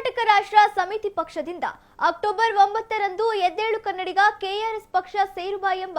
ಕರ್ನಾಟಕ ರಾಷ್ಟ್ರ ಸಮಿತಿ ಪಕ್ಷದಿಂದ ಅಕ್ಟೋಬರ್ ಒಂಬತ್ತರಂದು ಎದ್ದೇಳು ಕನ್ನಡಿಗ ಕೆಆರ್ಎಸ್ ಪಕ್ಷ ಸೇರುವ ಎಂಬ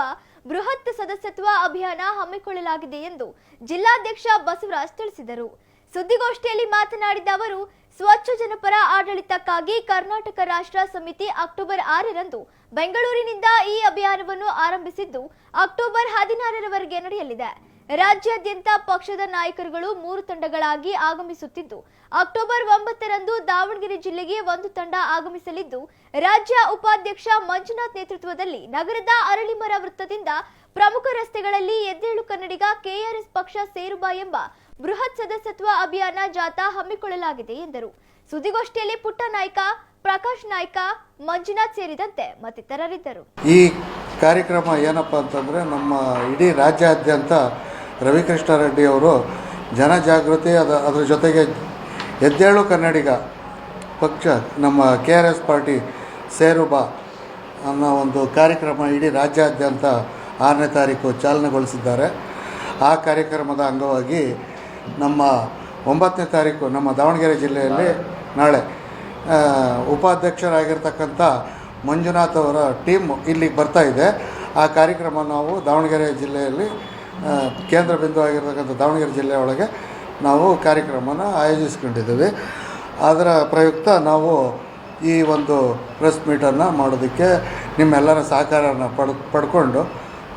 ಬೃಹತ್ ಸದಸ್ಯತ್ವ ಅಭಿಯಾನ ಹಮ್ಮಿಕೊಳ್ಳಲಾಗಿದೆ ಎಂದು ಜಿಲ್ಲಾಧ್ಯಕ್ಷ ಬಸವರಾಜ್ ತಿಳಿಸಿದರು. ಸುದ್ದಿಗೋಷ್ಠಿಯಲ್ಲಿ ಮಾತನಾಡಿದ ಅವರು, ಸ್ವಚ್ಛ ಜನಪರ ಆಡಳಿತಕ್ಕಾಗಿ ಕರ್ನಾಟಕ ರಾಷ್ಟ್ರ ಸಮಿತಿ ಅಕ್ಟೋಬರ್ ಆರರಂದು ಬೆಂಗಳೂರಿನಿಂದ ಈ ಅಭಿಯಾನವನ್ನು ಆರಂಭಿಸಿದ್ದು ಅಕ್ಟೋಬರ್ ಹದಿನಾರರವರೆಗೆ ನಡೆಯಲಿದೆ. ರಾಜ್ಯಾದ್ಯಂತ ಪಕ್ಷದ ನಾಯಕರುಗಳು ಮೂರು ತಂಡಗಳಾಗಿ ಆಗಮಿಸುತ್ತಿದ್ದು, ಅಕ್ಟೋಬರ್ ಒಂಬತ್ತರಂದು ದಾವಣಗೆರೆ ಜಿಲ್ಲೆಗೆ ಒಂದು ತಂಡ ಆಗಮಿಸಲಿದ್ದು, ರಾಜ್ಯ ಉಪಾಧ್ಯಕ್ಷ ಮಂಜುನಾಥ್ ನೇತೃತ್ವದಲ್ಲಿ ನಗರದ ಅರಳಿಮರ ವೃತ್ತದಿಂದ ಪ್ರಮುಖ ರಸ್ತೆಗಳಲ್ಲಿ ಎದ್ದೇಳು ಕನ್ನಡಿಗ ಕೆಆರ್ಎಸ್ ಪಕ್ಷ ಸೇರುವ ಎಂಬ ಬೃಹತ್ ಸದಸ್ಯತ್ವ ಅಭಿಯಾನ ಜಾಥಾ ಹಮ್ಮಿಕೊಳ್ಳಲಾಗಿದೆ ಎಂದರು. ಸುದ್ದಿಗೋಷ್ಠಿಯಲ್ಲಿ ಪುಟ್ಟ ನಾಯ್ಕ, ಪ್ರಕಾಶ್ ನಾಯ್ಕ, ಮಂಜುನಾಥ್ ಸೇರಿದಂತೆ ಮತ್ತಿತರರಿದ್ದರು. ಈ ಕಾರ್ಯಕ್ರಮ ಏನಪ್ಪ ಅಂತಂದರೆ ನಮ್ಮ ಇಡೀ ರಾಜ್ಯಾದ್ಯಂತ ರವಿಕೃಷ್ಣ ರೆಡ್ಡಿ ಅವರು ಜನಜಾಗೃತಿ ಅದ ಅದರ ಜೊತೆಗೆ ಎದ್ದೇಳು ಕನ್ನಡಿಗ ಪಕ್ಷ, ನಮ್ಮ ಕೆ ಆರ್ ಎಸ್ ಪಾರ್ಟಿ ಸೇರು ಬಾ ಅನ್ನೋ ಒಂದು ಕಾರ್ಯಕ್ರಮ ಇಡೀ ರಾಜ್ಯಾದ್ಯಂತ ಆರನೇ ತಾರೀಕು ಚಾಲನೆಗೊಳಿಸಿದ್ದಾರೆ. ಆ ಕಾರ್ಯಕ್ರಮದ ಅಂಗವಾಗಿ ನಮ್ಮ ಒಂಬತ್ತನೇ ತಾರೀಕು ನಮ್ಮ ದಾವಣಗೆರೆ ಜಿಲ್ಲೆಯಲ್ಲಿ ನಾಳೆ ಉಪಾಧ್ಯಕ್ಷರಾಗಿರ್ತಕ್ಕಂಥ ಮಂಜುನಾಥ್ ಅವರ ಟೀಮ್ ಇಲ್ಲಿಗೆ ಬರ್ತಾ ಇದೆ. ಆ ಕಾರ್ಯಕ್ರಮ ನಾವು ದಾವಣಗೆರೆ ಜಿಲ್ಲೆಯಲ್ಲಿ ಕೇಂದ್ರ ಬಿಂದು ಆಗಿರ್ತಕ್ಕಂಥ ದಾವಣಗೆರೆ ಜಿಲ್ಲೆಯೊಳಗೆ ನಾವು ಕಾರ್ಯಕ್ರಮನ ಆಯೋಜಿಸ್ಕೊಂಡಿದ್ದೀವಿ. ಅದರ ಪ್ರಯುಕ್ತ ನಾವು ಈ ಒಂದು ಪ್ರೆಸ್ ಮೀಟನ್ನು ಮಾಡೋದಕ್ಕೆ ನಿಮ್ಮೆಲ್ಲರ ಸಹಕಾರನ ಪಡ್, ಪಡ್ಕೊಂಡು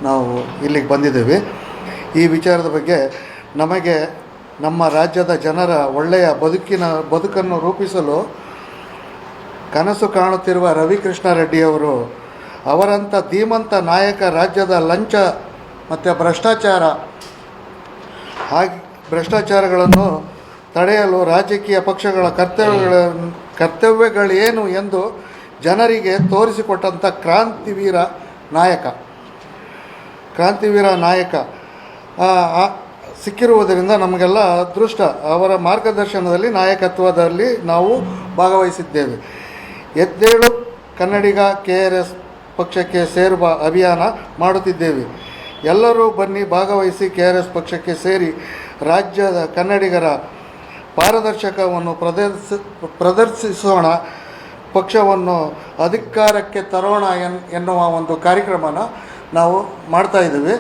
ನಾವು ಇಲ್ಲಿಗೆ ಬಂದಿದ್ದೀವಿ. ಈ ವಿಚಾರದ ಬಗ್ಗೆ ನಮಗೆ ನಮ್ಮ ರಾಜ್ಯದ ಜನರ ಒಳ್ಳೆಯ ಬದುಕಿನ, ಬದುಕನ್ನು ರೂಪಿಸಲು ಕನಸು ಕಾಣುತ್ತಿರುವ ರವಿಕೃಷ್ಣ ರೆಡ್ಡಿಯವರು ಅವರಂಥ ಧೀಮಂತ ನಾಯಕ ರಾಜ್ಯದ ಲಂಚ ಮತ್ತು ಭ್ರಷ್ಟಾಚಾರ, ಹಾಗೆ ಭ್ರಷ್ಟಾಚಾರಗಳನ್ನು ತಡೆಯಲು ರಾಜಕೀಯ ಪಕ್ಷಗಳ ಕರ್ತವ್ಯಗಳ, ಕರ್ತವ್ಯಗಳೇನು ಎಂದು ಜನರಿಗೆ ತೋರಿಸಿಕೊಟ್ಟಂಥ ಕ್ರಾಂತಿವೀರ ನಾಯಕ. ಕ್ರಾಂತಿವೀರ ನಾಯಕ. ಸಿಕ್ಕಿರುವುದರಿಂದ ನಮಗೆಲ್ಲ ಅದೃಷ್ಟ. ಅವರ ಮಾರ್ಗದರ್ಶನದಲ್ಲಿ, ನಾಯಕತ್ವದಲ್ಲಿ ನಾವು ಭಾಗವಹಿಸಿದ್ದೇವೆ. ಎದ್ದೇಳು ಕನ್ನಡಿಗ ಕೆ ಆರ್ ಎಸ್ ಪಕ್ಷಕ್ಕೆ ಸೇರುವ ಅಭಿಯಾನ ಮಾಡುತ್ತಿದ್ದೇವೆ. ಎಲ್ಲರೂ ಬನ್ನಿ, ಭಾಗವಹಿಸಿ ಕೆ ಆರ್ ಎಸ್ ಪಕ್ಷಕ್ಕೆ ಸೇರಿ ರಾಜ್ಯದ ಕನ್ನಡಿಗರ ಪಾರದರ್ಶಕವನ್ನು ಪ್ರದರ್ಶ, ಪ್ರದರ್ಶಿಸೋಣ. ಪಕ್ಷವನ್ನು ಅಧಿಕಾರಕ್ಕೆ ತರೋಣ ಎನ್, ಎನ್ನುವ ಒಂದು ಕಾರ್ಯಕ್ರಮನ ನಾವು ಮಾಡ್ತಾ ಇದ್ದೀವಿ.